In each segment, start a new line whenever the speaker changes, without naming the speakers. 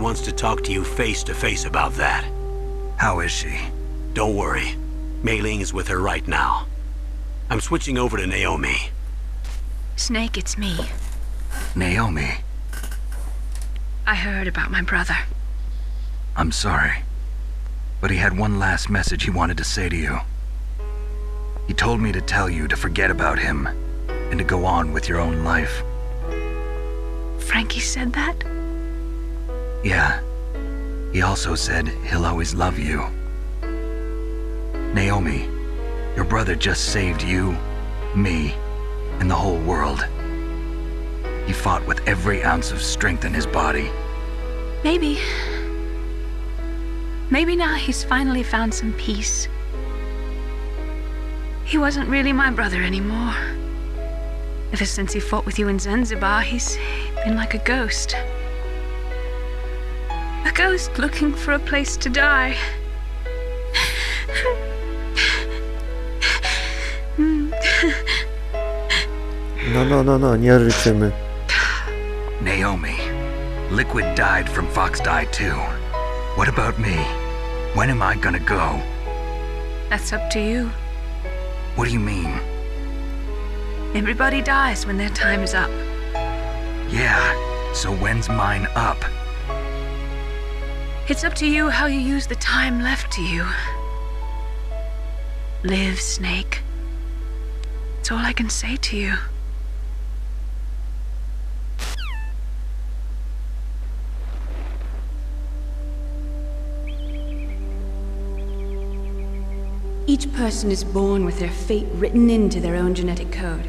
wants to talk to you face to face about that.
How is she?
Don't worry. Mei Ling is with her right now. I'm switching over to Naomi.
Snake, it's me.
Naomi,
I heard about my brother.
I'm sorry. But he had one last message he wanted to say to you. He told me to tell you to forget about him and to go on with your own life.
Frankie said that?
Yeah. He also said he'll always love you. Naomi, your brother just saved you, me, and the whole world. He fought with every ounce of strength in his body.
Maybe. Maybe now he's finally found some peace. He wasn't really my brother anymore. Ever since he fought with you in Zanzibar, he's been like a ghost. A ghost looking for a place to die.
No, no, no, no, nie ryczymy.
Naomi, Liquid died from Fox Die too. What about me? When am I gonna go?
That's up to you.
What do you mean?
Everybody dies when their time is up.
Yeah, so when's mine up?
It's up to you how you use the time left to you. Live, Snake. It's all I can say to you. Each person is born with their fate written into their own genetic code.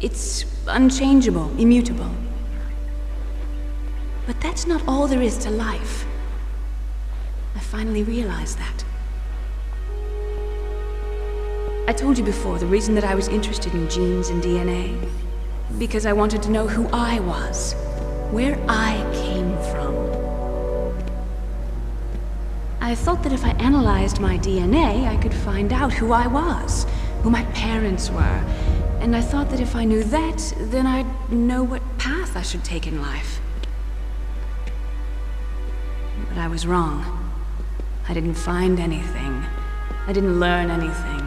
It's unchangeable, immutable. But that's not all there is to life. I finally realized that. I told you before the reason that I was interested in genes and DNA. Because I wanted to know who I was, where I came from. I thought that if I analyzed my DNA, I could find out who I was, who my parents were. And I thought that if I knew that, then I'd know what path I should take in life. But I was wrong. I didn't find anything. I didn't learn anything.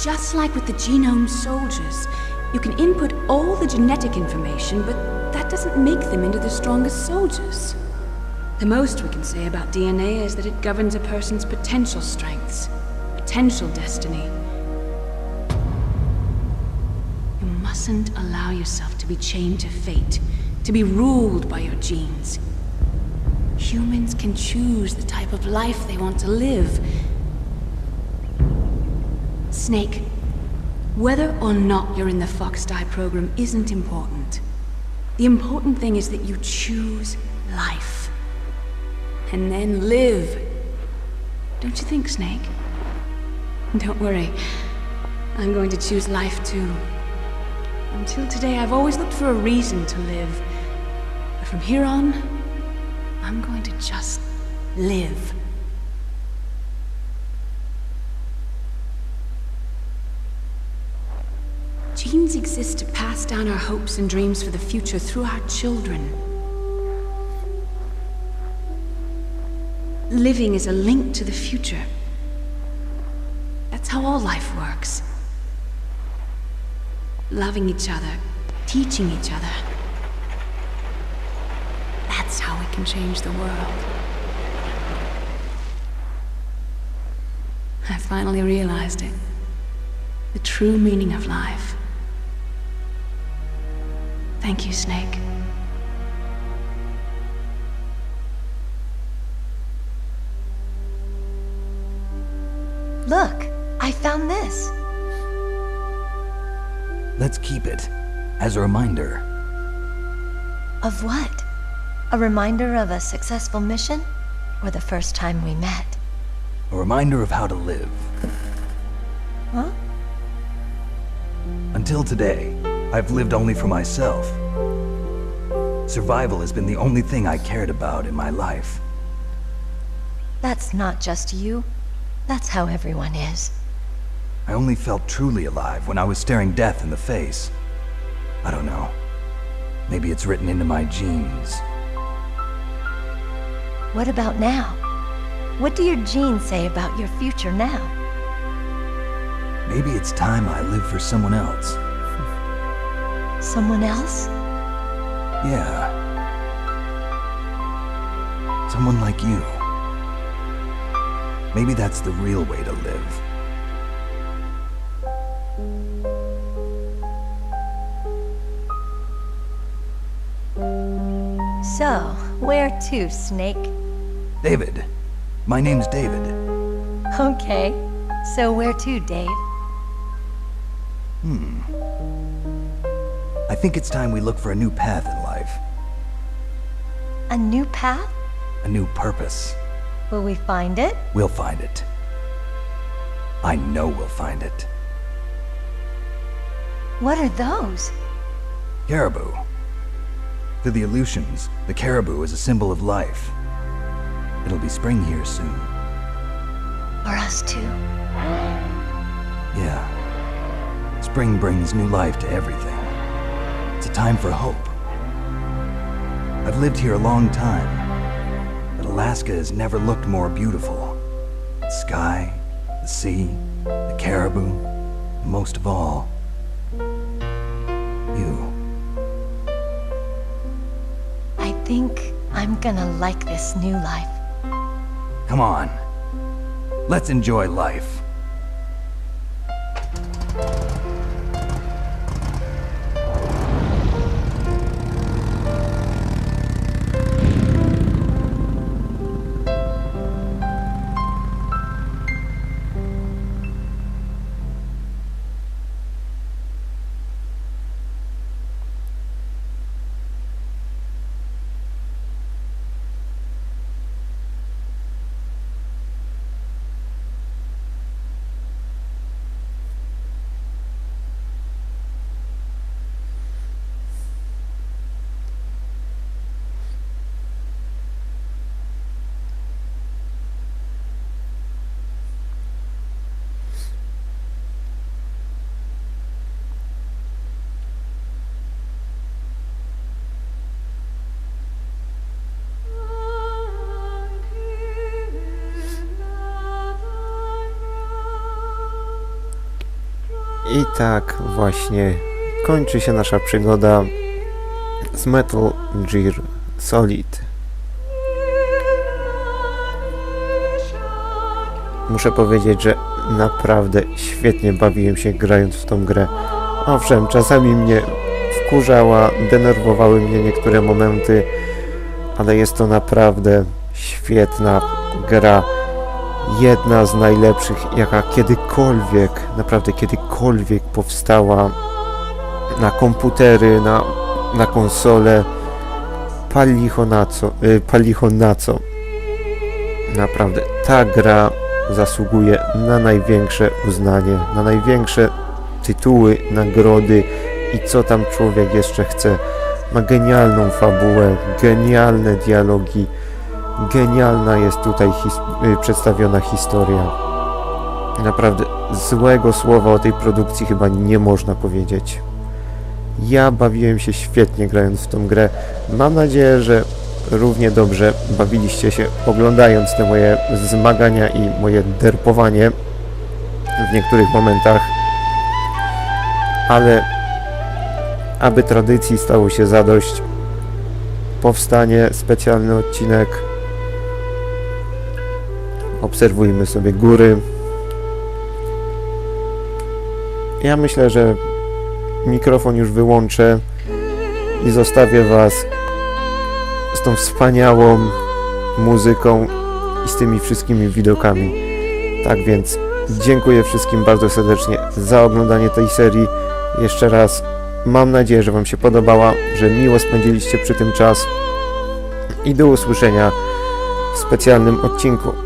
Just like with the genome soldiers, you can input all the genetic information, but that doesn't make them into the strongest soldiers. The most we can say about DNA is that it governs a person's potential strengths, potential destiny. You mustn't allow yourself to be chained to fate, to be ruled by your genes. Humans can choose the type of life they want to live. Snake, whether or not you're in the Fox Die program isn't important. The important thing is that you choose life. And then live. Don't you think, Snake? Don't worry. I'm going to choose life too. Until today, I've always looked for a reason to live. But from here on, I'm going to just live. Genes exist to pass down our hopes and dreams for the future through our children. Living is a link to the future. That's how all life works. Loving each other, teaching each other. That's how we can change the world. I finally realized it. The true meaning of life. Thank you, Snake.
Look, I found this.
Let's keep it as a reminder.
Of what? A reminder of a successful mission? Or the first time we met?
A reminder of how to live.
Huh?
Until today, I've lived only for myself. Survival has been the only thing I cared about in my life.
That's not just you. That's how everyone is.
I only felt truly alive when I was staring death in the face. I don't know. Maybe it's written into my genes.
What about now? What do your genes say about your future now?
Maybe it's time I live for someone else.
Someone else?
Yeah. Someone like you. Maybe that's the real way to live.
So, where to, Snake?
David. My name's David.
Okay. So, where to, Dave? Hmm.
I think it's time we look for a new path in life.
A new path?
A new purpose.
Will we find it?
We'll find it. I know we'll find it.
What are those?
Caribou. To the Aleutians, the caribou is a symbol of life. It'll be spring here soon.
For us too.
Yeah. Spring brings new life to everything. It's a time for hope. I've lived here a long time, but Alaska has never looked more beautiful. The sky, the sea, the caribou, and most of all, you.
I think I'm gonna like this new life.
Come on. Let's enjoy life.
I tak właśnie kończy się nasza przygoda z Metal Gear Solid. Muszę powiedzieć, że naprawdę świetnie bawiłem się grając w tą grę. Owszem, czasami mnie wkurzała, denerwowały mnie niektóre momenty, ale jest to naprawdę świetna gra. Jedna z najlepszych, jaka kiedykolwiek, naprawdę kiedykolwiek powstała na komputery, na, na konsole. Palicho na co, y, palicho na co. Naprawdę, ta gra zasługuje na największe uznanie, na największe tytuły, nagrody i co tam człowiek jeszcze chce. Ma genialną fabułę, genialne dialogi, genialna jest tutaj his- y, przedstawiona historia. Naprawdę złego słowa o tej produkcji chyba nie można powiedzieć. Ja bawiłem się świetnie grając w tą grę. Mam nadzieję, że równie dobrze bawiliście się oglądając te moje zmagania i moje derpowanie w niektórych momentach. Ale aby tradycji stało się zadość, powstanie specjalny odcinek. Obserwujmy sobie góry. Ja myślę, że mikrofon już wyłączę i zostawię Was z tą wspaniałą muzyką i z tymi wszystkimi widokami. Tak więc dziękuję wszystkim bardzo serdecznie za oglądanie tej serii. Jeszcze raz mam nadzieję, że Wam się podobała, że miło spędziliście przy tym czas i do usłyszenia w specjalnym odcinku.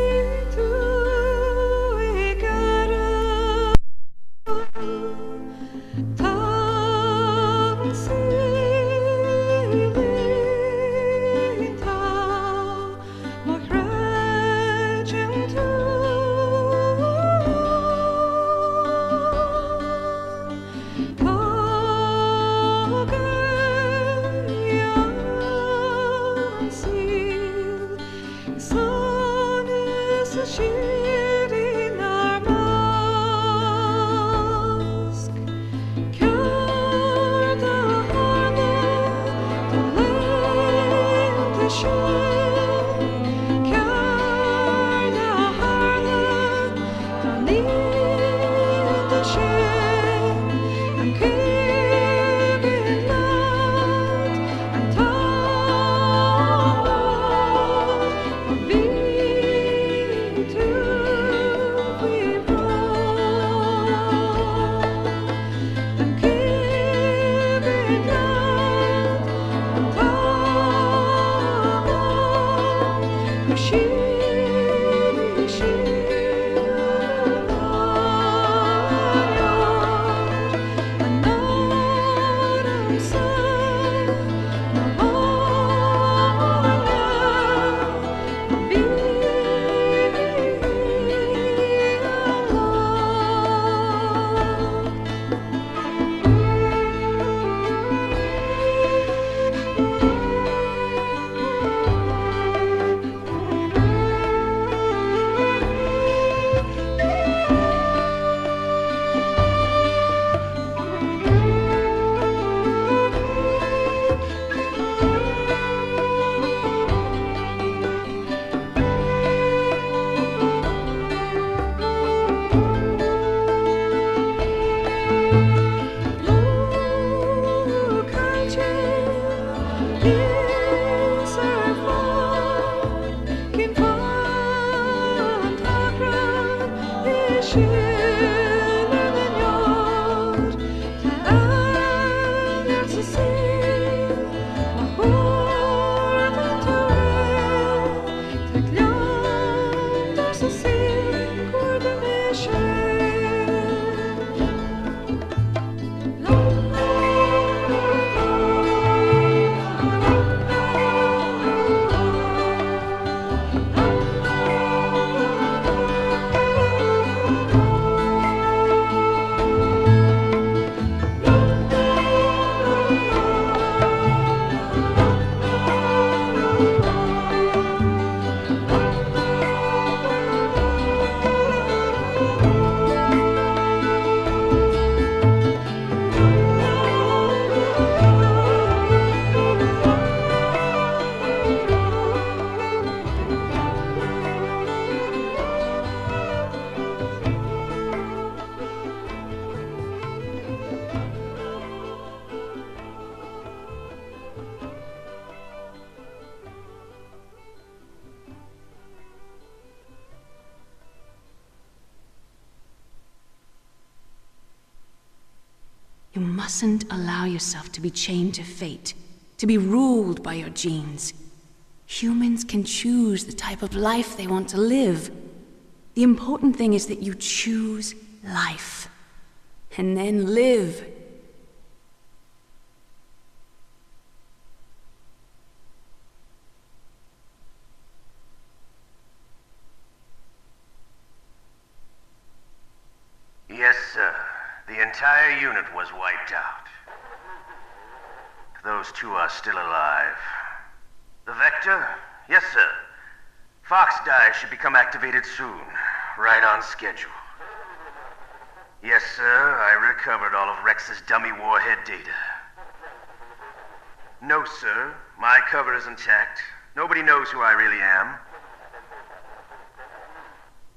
You mustn't allow yourself to be chained to fate, to be ruled by your genes. Humans can choose the type of life they want to live. The important thing is that you choose life. And then live.
Yes, sir. The entire unit was wiped out. Those two are still alive. The Vector? Yes, sir. Fox Die should become activated soon. Right on schedule. Yes, sir. I recovered all of Rex's dummy warhead data. No, sir. My cover is intact. Nobody knows who I really am.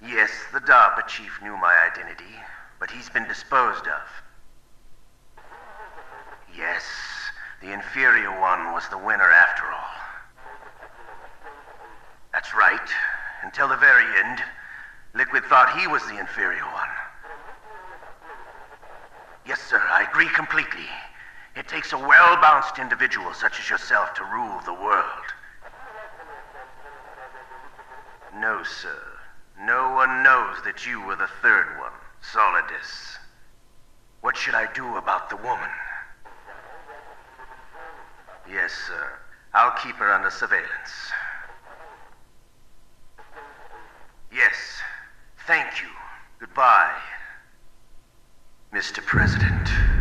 Yes, the DARPA chief knew my identity, but he's been disposed of. Yes, the inferior one was the winner after all. That's right. Until the very end, Liquid thought he was the inferior one. Yes, sir, I agree completely. It takes a well balanced individual such as yourself to rule the world. No, sir. No one knows that you were the third one, Solidus. What should I do about the woman? Yes, sir. I'll keep her under surveillance. Yes. Thank you. Goodbye, Mr. President.